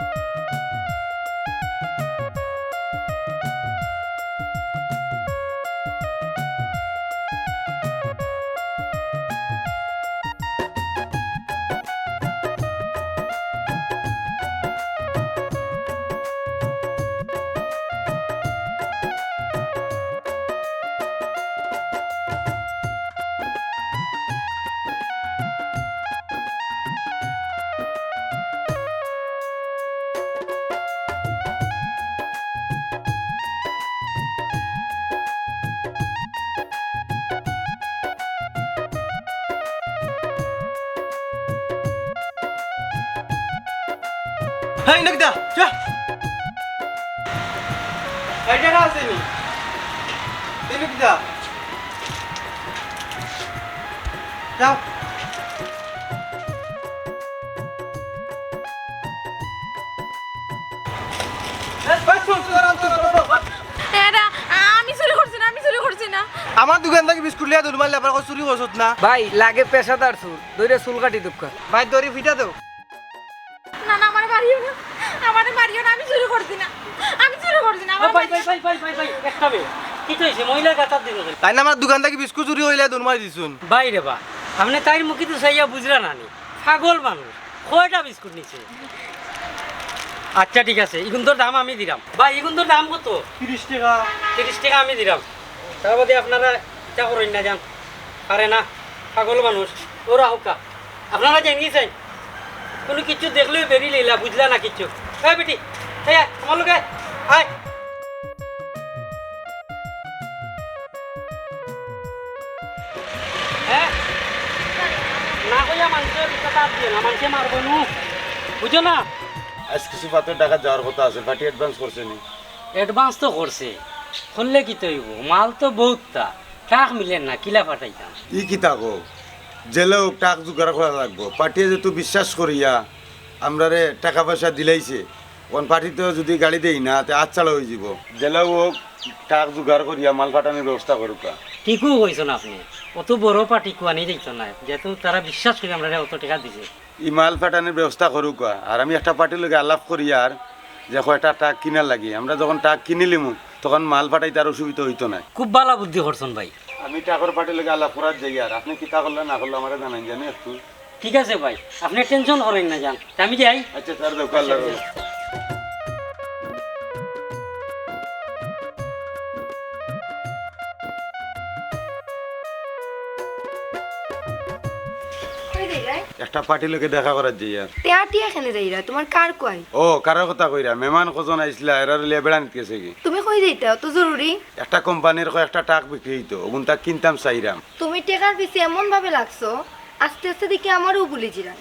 হ্যাঁ নাকি দা যা। এই টাকা আছে নি? এই নাকি দা? যাও। এই, এই, না আমার দোকান থেকে বিস্কুট লিয়া দুলমাল লেবার চুরি করছত না? ভাই লাগে পেশাদার চুর দৈরে চুল কাটি দুঃখ ভাই দড়ি ফিটা দেও। মারিও না আমার মারিও না আমি চুরি করছি না। আমি চুরি করছি না আমার ভাই ভাই ভাই ভাই ভাই ভাই একটা বে কি তো হয়েছে গাতার দিন তাই না আমার দোকান থেকে বিস্কুট চুরি হইলে দুলমাল দিছুন। ভাই রে বা আপনি তাই মুখে তো চাইয়া বুঝলা নানি পাগল মানুষ কয়টা বিস্কুট নিছে? আচ্ছা ঠিক আছে ইগুন্তর দাম আমি দিলাম ভাই ইগুন্তর দাম কত? তিরিশ টাকা। তিরিশ টাকা আমি দিলাম তার বাদে আপনারা ইচ্ছা করেন না যান। পারে না পাগল মানুষ ওরা হোকা। আপনারা জানিয়ে কোনো কিছু দেখলেই বেরিয়ে লইলা বুঝলা না কিছু। এই বেটি আয়, আমার লোক আয়, আয় হ্যাঁ? না কইয়া মানুষের কথা দিও না মানুষে মারবো নু। বুঝো না? আজ কিছু পাত্র টাকা যাওয়ার কথা আছে পার্টি অ্যাডভান্স করছে নি। অ্যাডভান্স তো করছে। করলে কি তৈব? মাল তো টাক মিলেন না কিলা পাঠাইতাম? ই কি থাকো জেলেও টাক জোগাড় করা লাগবো। পার্টিয়ে যেহেতু বিশ্বাস করিয়া আমরা রে টাকা পয়সা দিলাইছে কোন পার্টিতেও যদি গাড়ি দেই না তে আচ্ছালা হয়ে যাব। জেলেও হোক টাক জোগাড় করিয়া মাল ফাটানোর ব্যবস্থা করুকা। ঠিকও কইছেন আপনি। অত বড় পার্টি কুয়ানি যাইত না। যেহেতু তারা বিশ্বাস করে আমরা অত টাকা দিছে। ই মাল ফাটানোর ব্যবস্থা করুকা। আর আমি একটা পার্টির লোক আলাপ করি আর যে কয়টা টাক কিনার লাগি। আমরা যখন টাক কিনিলিমু তখন মাল ফাটাইতে আর অসুবিধা হইতো না। খুব ভালো বুদ্ধি করছেন ভাই। আমি টাকার পাটি লেগে আল্লাহ পুরাত যাই আর। আপনি কি তা করলেন না করলে আমার জানাই জানি একটু। ঠিক আছে ভাই আপনি টেনশন করেন না যান। আমি যাই। আচ্ছা স্যার দোকান একটা পার্টির লোকে দেখা করার যাই আর টিয়া এখানে যাইরা? তোমার কার কয়? ও কারোর কথা কইরা। মেহমান কজন আইসলা এরা লিয়া বেড়া নিতে গেছে কি? তুমি কই যাইতা? অত জরুরি? একটা কোম্পানির কয়েকটা টাক বিক্রি হইতো ওগুন তা কিনতাম চাইরাম। তুমি টেকার পিছে এমন ভাবে লাগছো আস্তে আস্তে দেখি আমারও ভুলে জিরান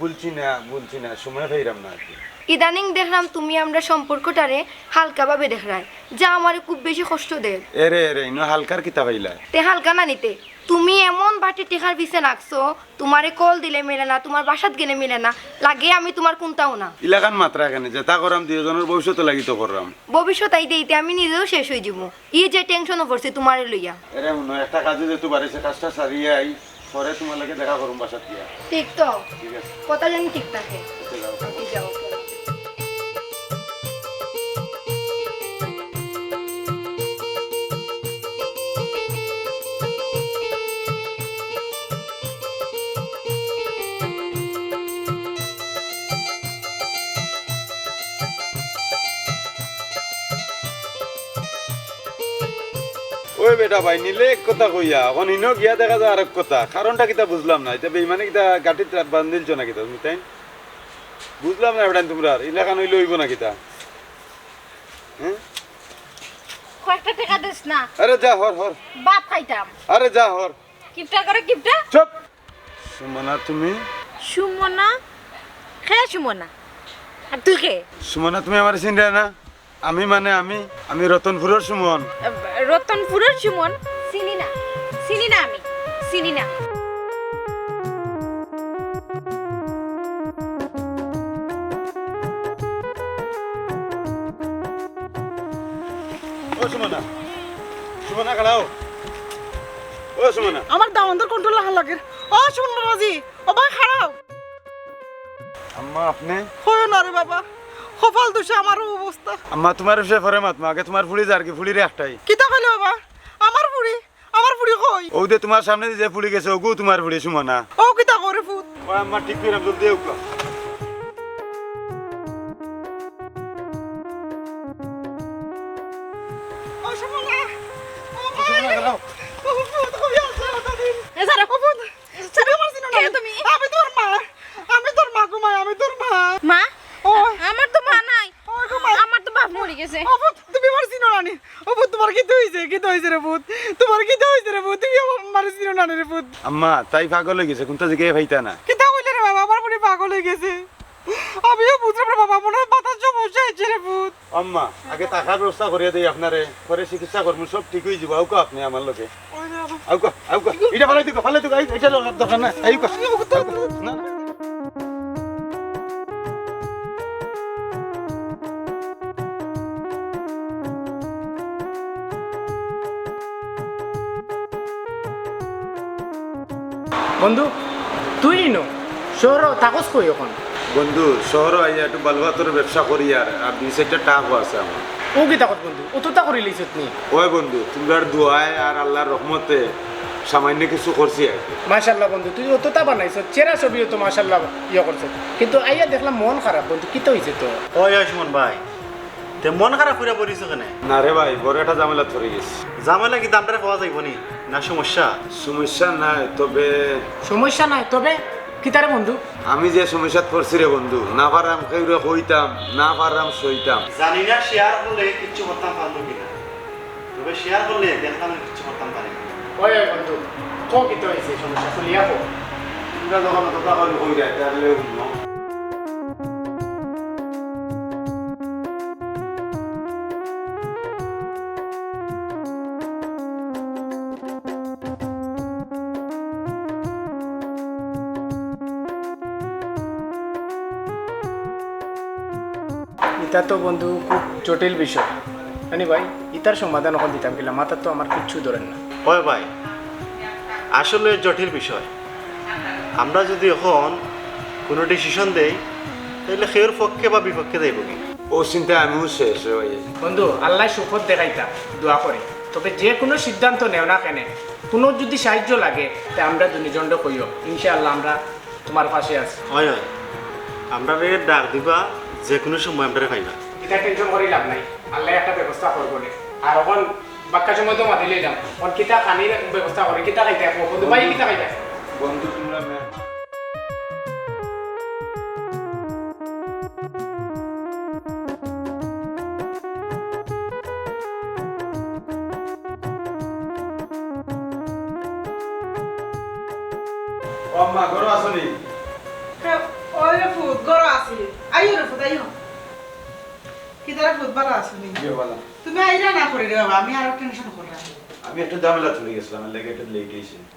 বলছি না বলছি না সময় পাইরাম না আর কি। ইদানিং দেখলাম তুমি আমরা সম্পর্কটারে হালকা ভাবে দেখরাই যা আমার খুব বেশি কষ্ট দেয়। এরে এরে ইনো হালকার কিতা পাইলা তে হালকা না নিতে। তুমি এমন বাটি টেকার পিছে লাগছো তোমারে কল দিলে মেলে না তোমার বাসাত গেলে মেলে না লাগে আমি তোমার কোনটাও না। ইলাকান মাত্রা এখানে যেটা করাম দুজনের ভবিষ্যৎ লাগিত করলাম ভবিষ্যৎ আইতে আইতে আমি নিজেও শেষ হয়ে যাব। ই যে টেনশনও পড়ছে তোমারে লইয়া। এরে মনে একটা কাজে যেতে পারিছে কাজটা সারিয়ে আই পরে তোমার লাগে দেখা করুম বাসাত গিয়া। ঠিক তো? ঠিক আছে। কথা জানি ঠিক থাকে। ওই বেটা ভাই নিলে এক কথা কইয়া এখন ইনো গিয়া দেখা যায় আরেক কথা। কারণটা কিতা বুঝলাম না এটা বেইমানে কিতা গাঠিত রাত বান্ধিলছ না কিতা তুমি তাই বুঝলাম না বেটা তোমরা ইলাকান হইলে হইব না কিতা। হ্যাঁ? কয়েকটা টাকা দিস না। আরে যা হর হর। বাপ খাইতাম। আরে যা হর। কিপটা করে কিপটা। চুপ। সুমনা তুমি? সুমনা? খেয়ে সুমনা। আর তুই কে? সুমনা তুমি আমার চিন্তা না? আমি মানে আমি আমি রতনপুরের সুমন। রতনপুরের সুমন? চিনি না। চিনি না আমি। চিনি না। ও সুমনা। সুমনা খালাও। ও সুমনা। আমার দামন্দর কন্ট্রোল লাগার লাগে। ও শুনুন রাজি ও ভাই খারাপ আম্মা আপনি? হয় না রে বাবা। কপাল দোষে আমারও অবস্থা। আম্মা তোমার সে পরে মাতমা আগে তোমার ফুলি যার কি ফুলিরে একটাই। কিতা কইলে বাবা? আমার ফুড়ি আমার ফুড়ি কই? ও দে তোমার সামনে যে ফুলি গেছে ওগু তোমার ফুলি সুমনা। ও কিতা করে ফুট ও আম্মা ঠিক করে জলদি উকা তো মরে গেছে। ও ফুট তুমি আমার চিনো না নি? ও ফুট তোমার কি হইছে? কি হইছে রে ফুট তোমার কি হইছে রে ফুট তুমি আমার চিনো না রে ফুট আম্মা তাই পাগল হয়ে গেছে কোনটা দিকে ভাইতা না। কিতা কইলে রে বাবা আমার পুরি পাগল হয়ে গেছে। আমিও বুঝলাম রে বাবা মনে হয় মাথার সমস্যা হয়েছে রে ভূত। আম্মা আগে টাকার ব্যবস্থা করিয়া দেই আপনারে পরে চিকিৎসা করব সব ঠিক হয়ে যাব। আউকা আপনি আমার লগে? আউকা আউকা এটা ফালাই দিও ফালাই দিও এটা দরকার না আউকা না। বন্ধু তুই নিনো। শহর থাকস কই এখন? বন্ধু শহর আইয়া একটু বালবাতর ব্যবসা করি আর আর দুই চারটা টাকও আছে আমার ও কি থাকত বন্ধু? ও তো তা করে লিছত নি? ওই বন্ধু তোমরা দোয়ায় আর আল্লাহর রহমতে সামান্য কিছু করছি আর কি মাশাল্লাহ বন্ধু তুই অত তা বানাইছ চেরা ছবিও তো মাশাল্লাহ ইয়ে করছ কিন্তু আইয়া দেখলাম মন খারাপ বন্ধু কি তো? হয়েছে তো ওই আয়ুষ্মান ভাই। তে মন খারাপ করে পড়িস কেন? না রে ভাই বড় একটা ঝামেলা ধরে গেছি। জামাইলা কি দামটা পাওয়া যাইব নি? না সমস্যা? সমস্যা নাই তবে সমস্যা নাই তবে কি তারে বন্ধু? আমি যে সমস্যাত পড়ছি রে বন্ধু না পারাম কেউরে কইতাম না পারাম সইতাম। জানি না শেয়ার করলে কিচ্ছু করতাম পারব কিনা তবে শেয়ার করলে দেখলাম কিচ্ছু করতাম পারি না। ওই বন্ধু কো কি তো হয়েছে সমস্যা খুলিয়া কো তোমরা যখন কথা কই কই যায় তাহলে এটা তো বন্ধু খুব জটিল বিষয়। জানি ভাই ইতার সমাধান এখন দিতাম কিনা মাথার তো আমার কিচ্ছু ধরেন না। ওই ভাই আসলে জটিল বিষয়। আমরা যদি এখন কোনো ডিসিশন দেই তাহলে সেওর পক্ষে বা বিপক্ষে যাইব কি? ও চিন্তা আমিও শেষ বন্ধু আল্লাহ সুখত দেখাইতা দোয়া করে। তবে যে কোনো সিদ্ধান্ত নেও না কেন। কোনো যদি সাহায্য লাগে তা আমরা দুজনটা কইও। ইনশাআল্লাহ আমরা তোমার পাশে আছি। হয় হয়। আমরা ডাক দিবা যে কোনো সময় আমরা পাইবা এটা টেনশন করি লাভ নাই। আল্লাহ একটা ব্যবস্থা করব নে। আর এখন বাক্কা সময় তো মাতিলে যাম। অন কিতা খানির ব্যবস্থা করে কিতা খাইতে ভাই কিতা খাইতে? বন্ধু তোমরা কিতারে ফুট ভালো আছে তুমি আইরা না করে রে বাবা আমি আরও টেনশন করলাম আমি একটু ঝামেলা চলে গেছিলাম এর লেগে একটু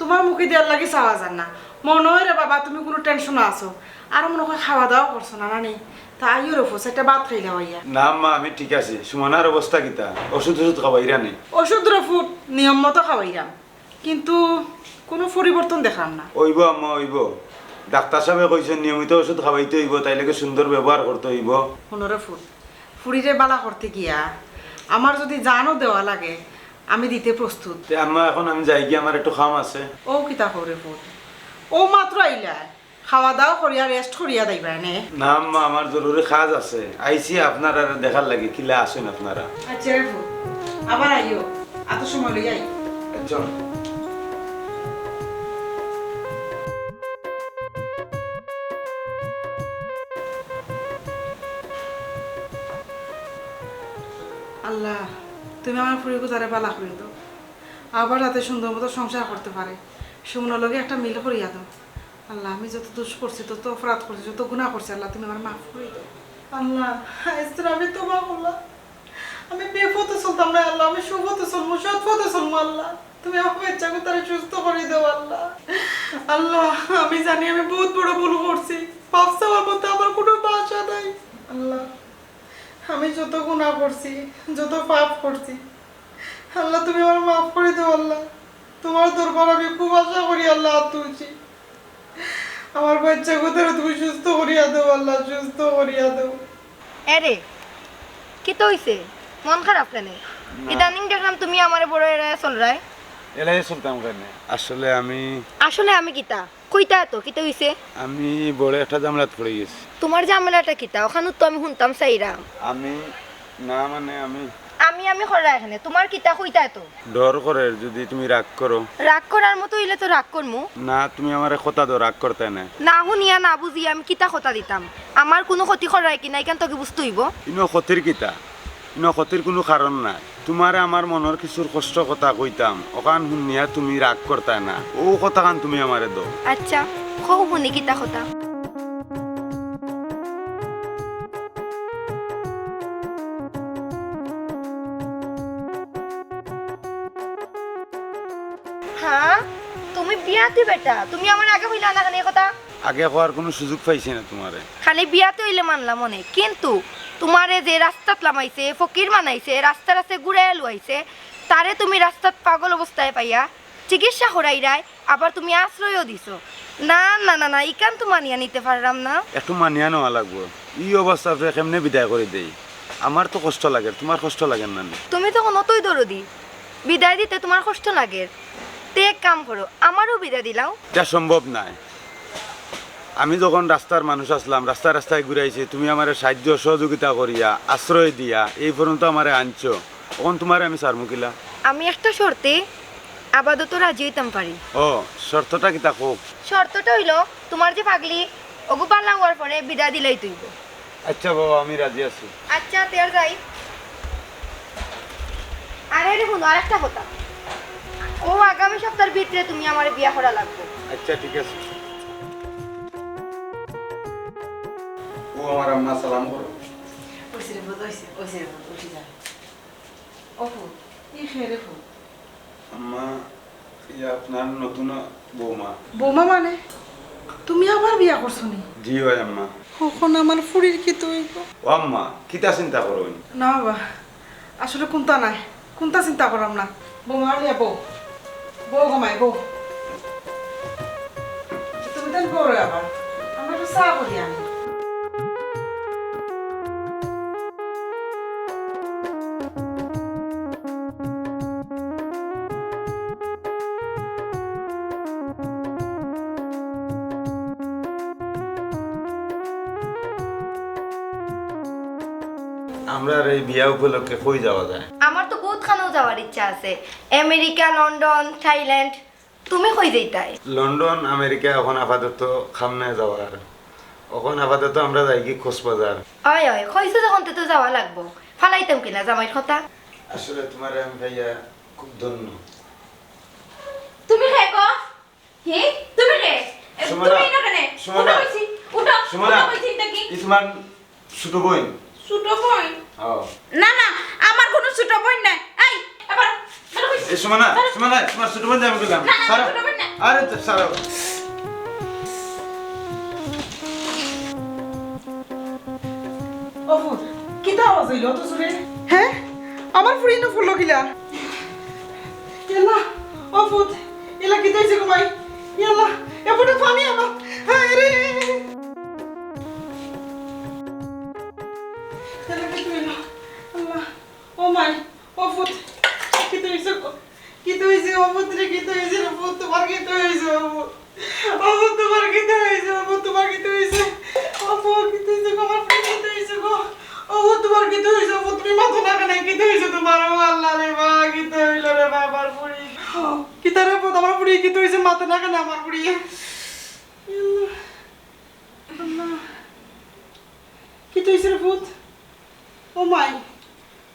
তোমার মুখে দেওয়ার লাগি চাওয়া যান না। মনে হয় রে বাবা তুমি কোনো টেনশন আছো। আর মনে হয় খাওয়া দাওয়া করছ না নানি তা আইও রে ফুট একটা খাইলা হইয়া না আম্মা আমি ঠিক আছে। সুমনার অবস্থা কিতা ওষুধ ওষুধ খাবাইরা নেই? ওষুধ রে নিয়ম মতো খাওয়াইলাম কিন্তু কোনো পরিবর্তন দেখলাম না। ওইব আম্মা ওইব। ডাক্তার সাহেবে কইছেন নিয়মিত ওষুধ খাওয়াইতে হইব তাই লেগে সুন্দর ব্যবহার করতে হইব। পনেরো ফুট ফুড়িরে বালা করতে গিয়া আমার যদি জানও দেওয়া লাগে আমি দিতে প্রস্তুত। আম্মা এখন আমি যাই গিয়ে আমার একটু খাম আছে। ও কিতা করে ফুট। ও মাত্র আইলা খাওয়া দাওয়া করিয়া রেস্ট করিয়া যাইবা নে না আম্মা আমার জরুরি কাজ আছে। আইছি আপনার দেখার লাগে কিলা আসেন আপনারা। আচ্ছা রে ফুট আবার আইও। এত সময় লই আই। চল তুমি আমার ফুড়িকে তারে বালা করে দাও। আবার যাতে সুন্দর মতো সংসার করতে পারে। সুমনের লগে একটা মিল করিয়া দাও। আল্লাহ, আমি যত দোষ করছি, তত অপরাধ করছি, যত গুণা করছি, আল্লাহ, তুমি আমার মাফ করে দাও। আমি আমি না, আল্লাহ, আমি আল্লাহ। তুমি সুস্থ আল্লাহ। আল্লাহ, আমি জানি আমি বহুত বড় ভুল করছি। আমার কোনো বাসা নাই, আল্লাহ। আমি যত গুণা করছি যত পাপ করছি আল্লাহ তুমি আমার মাফ করে দাও আল্লাহ। তোমার দরবার আমি খুব আশা করি আল্লাহ হাত তুলছি। আমার বাচ্চা কোথাও তুমি সুস্থ করিয়া দাও আল্লাহ সুস্থ করিয়া দাও। এরে কি তো হইছে? মন খারাপ কেন? ইদানিং দেখলাম তুমি আমারে বড় এড়ায় চল রায় এলাই চলতাম কেন আসলে আমি আসলে আমি কিতা? কইতা তো কিতা হইছে? আমি বড় একটা জামলাত পড়ে গেছি। তোমার ঝামেলাটা কিতা? ওখানে তো আমি শুনতাম চাইরাম আমি না মানে আমি আমি আমি খরা এখানে তোমার কিতা কইতা তো ডর করে যদি তুমি রাগ করো। রাগ করার মতো হইলে তো রাগ করমু। না তুমি আমার কথা দো রাগ করতে না না শুনিয়া না বুঝিয়া আমি কিতা কথা দিতাম? আমার কোনো ক্ষতি করাই কিনা এখান তোকে বুঝতে হইব? ইনো ক্ষতির কিতা? ইনো ক্ষতির কোনো কারণ নাই। তোমারে আমার মনের কিছুর কষ্ট কথা কইতাম ওখান শুনিয়া তুমি রাগ করতে না। ও কথা কান তুমি আমারে দো। আচ্ছা কও শুনি কিতা কথা। হ্যাঁ তুমি বিয়াতে বেটা তুমি আমার আগে হইলা না কেন কথা? আগে হওয়ার কোনো সুযোগ পাইছি না তোমারে খালি বিয়াতে হইলে মানলাম মনে কিন্তু তোমারে যে রাস্তাত লামাইছে ফকির বানাইছে রাস্তা রাস্তায় ঘুরাই লুয়াইছে তারে তুমি রাস্তাত পাগল অবস্থায় পাইয়া চিকিৎসা করাইরাই আবার তুমি আশ্রয়ও দিছো। না না না না ইকান তো মানিয়া নিতে পারলাম না। একটু মানিয়া নেওয়া লাগবো। ই অবস্থা কেমনে বিদায় করে দেই? আমার তো কষ্ট লাগে তোমার কষ্ট লাগে না? তুমি তো নতই দরদি। বিদায় দিতে তোমার কষ্ট লাগে। তে এক কাম করো আমারও বিদায় দিলাও। এটা সম্ভব নাই। আমি যখন রাস্তার মানুষ আসলাম রাস্তায় রাস্তায় ঘুরাইছি তুমি আমার সাহায্য সহযোগিতা করিয়া আশ্রয় দিয়া এই পর্যন্ত আমারে আনছো তখন তোমার আমি সারমুকিলা আমি একটা শর্তে আপাতত রাজি হইতাম পারি। ও শর্তটা কি তা হোক শর্তটা হইল তোমার যে পাগলি ওগু পাল্লা হওয়ার পরে বিদায় দিলেই তুইব। আচ্ছা বাবা আমি রাজি আছি। আচ্ছা তেয়ার যাই। আরে রে শুনো আর একটা কথা। ও আগামী সপ্তাহের ভিতরে তুমি আমার বিয়া করা লাগবে। আচ্ছা ঠিক আছে। আমার আম্মা সালাম করো ওইসে রে বোধ ওইসে ওইসে রে বোধ উঠি যায় অপু ই খেয়ে ফুল আম্মা ইয়া আপনার নতুন বৌমা বৌমা মানে তুমি আবার বিয়া করছ নি জি হয় আম্মা কখন আমার ফুরির কি তুই ও আম্মা কিতা চিন্তা করো না বাবা আসলে কোনটা নাই কোনটা চিন্তা করাম না বৌমা লিয়া বউ বউ গমাই বউ তুমি তাই বউ আবার আমরা একটু চা করি আনি আমরা এই বিয়া উপলক্ষে কই যাওয়া যায়? আমার তো বহুত খানেও যাওয়ার ইচ্ছা আছে। আমেরিকা লন্ডন থাইল্যান্ড তুমি কই যাইতাই? লন্ডন আমেরিকা এখন আপাতত খামনে যাওয়ার এখন আপাতত আমরা যাই কি খোঁজবাজার। হয় হয় কইছো যখন তো যাওয়া লাগবো। ফালাইতাম কিনা জামাইর কথা? আসলে তোমার আমি ভাইয়া খুব ধন্য। তুমি হে গো? হে তুমি হে সুমনা, তুমি না কেন? সুমনা, উঠো উঠো সুমনা, কি ই তোমার ছোট বোন। ছোট বোন? না না আমার কোনো ছোট বোন নাই। এই এবার বের এই সুমনা সুমনা তোমার ছোট বোন আমি বললাম। সারা আরে তো আওয়াজ হইল হ্যাঁ? আমার না গিলা এলা গো এপটে পানি আমার হ্যাঁ রে। কিতা হইছে গো কিতা হইছে? অপুত রে কিতা হইছে? রে অপুত তোমার কিতা হইছে? অপুত অপুত তোমার কিতা হইছে? অপুত তোমার কিতা হইছে? অপুত কিতা হইছে? গো আমার কিতা হইছে? গো অপুত তোমার কিতা হইছে? অপুত তুমি মাথা না কেন কিতা হইছে তোমার? ও আল্লাহ রে মা কিতা হইল রে বাবার ফুরি কিতা রে অপুত আমার ফুরি কিতা হইছে? মাথা না কেন আমার আল্লাহ আল্লাহ কিতা রে ভূত ও মাই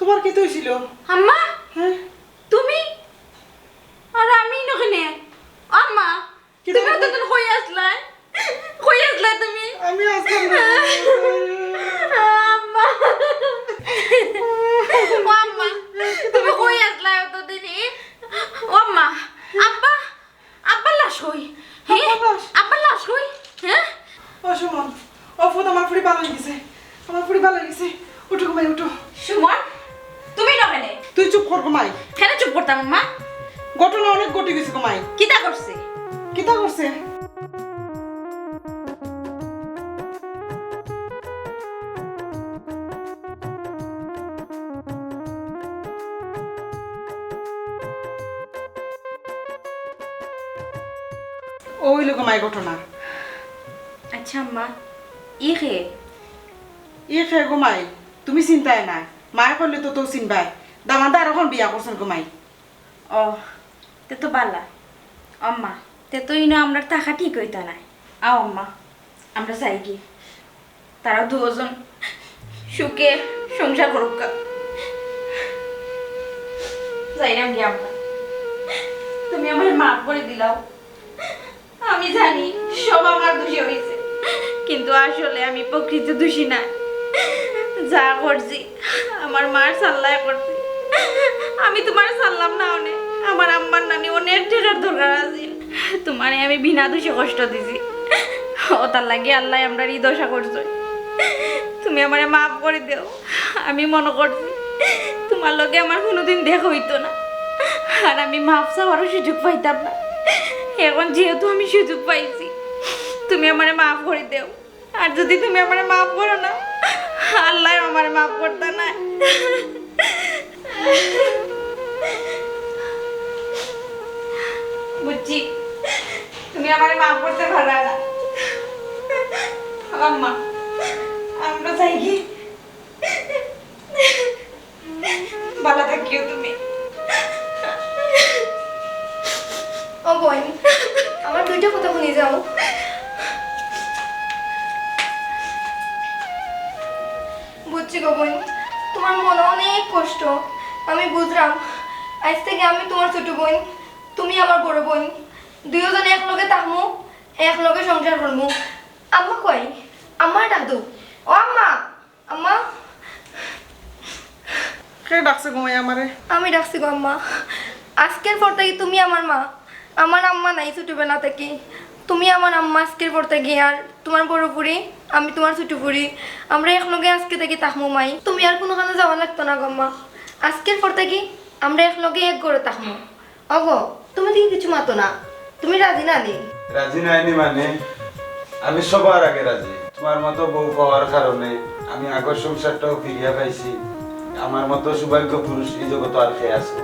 তোমার কিতা হইছিল? আম্মা? হ্যাঁ? তুমি? আর আমি নখানে ওই লোক মাই ঘটনা আচ্ছা আম্মা ই খে ই খে গোমাই তুমি চিন্তাই নাই। মায়ে করলে তো তো চিনবাই। দামাদা আর এখন বিয়া করছেন গোমাই ও তে তো বালা। আম্মা তে তো ইনো আমরা থাকা ঠিক হইতা নাই। আও আম্মা আমরা যাই কি তারা দুজন সুখে সংসার করুক গা। যাইলাম কি আমরা তুমি আমার মাফ করে দিলাও। আমি জানি সব আমার দোষী হয়েছে। কিন্তু আসলে আমি প্রকৃত দোষী না। যা করছি, আমার মার সাল্লায় করছি। আমি তোমার সারলাম না অনেক আমার আম্মার নানি অনেক টাকার দরকার আছে। তোমারে আমি বিনা দোষে কষ্ট দিছি। ও তার লাগে আল্লাহ আমরা এই দশা করছ। তুমি আমারে মাফ করে দেও। আমি মনে করছি, তোমার লগে আমার কোনোদিন দেখা হইতো না। আর আমি মাফ চাওয়ারও সুযোগ পাইতাম না। এখন যেহেতু আমি সুযোগ পাইছি, তুমি আমারে মাফ করে দেও। আর যদি তুমি আমারে মাফ করো না, আল্লাহ আমারে মাফ করতে না বুঝছি? তুমি আমারে মাফ করতে পারবে না। আম্মা আমরা চাই কি? ভালো থাকিও তুমি। ও বোন আমার দুইটা কথা শুনি যাও। বুঝছি গো বোন তোমার মনে অনেক কষ্ট। আমি বুঝলাম আজ থেকে আমি তোমার ছোট বোন তুমি আমার বড় বোন। দুইজনে এক লগে থাকমু এক লগে সংসার করমু। আম্মা কই আমার দাদু? ও আম্মা! আম্মা? কে ডাকছে গোমাই আমারে? আমি ডাকছি গো আম্মা। আজকের পর থেকে তুমি আমার মা। আমার আম্মা নাই ছোটবেলা থেকে। তুমি আমার আম্মা আজকের পর থেকে আর তোমার বড় পুরি আমি তোমার ছোট পুরি আমরা একলগে আজকে থেকে তাহমু মাই তুমি আর কোনোখানে যাওয়া লাগতো না গম্মা আজকের পর থেকে, আমরা একলগে এক করে তাহমু। অগো, তুমি দিকে কিছু মাতো না। তুমি রাজি না নি? রাজি নাইনি মানে? আমি সবার আগে রাজি। তোমার মতো বউ পাওয়ার কারণে আমি আগর সংসারটাও ফিরিয়া পাইছি। আমার মতো সৌভাগ্য পুরুষ এই জগৎ আর খেয়ে আছে?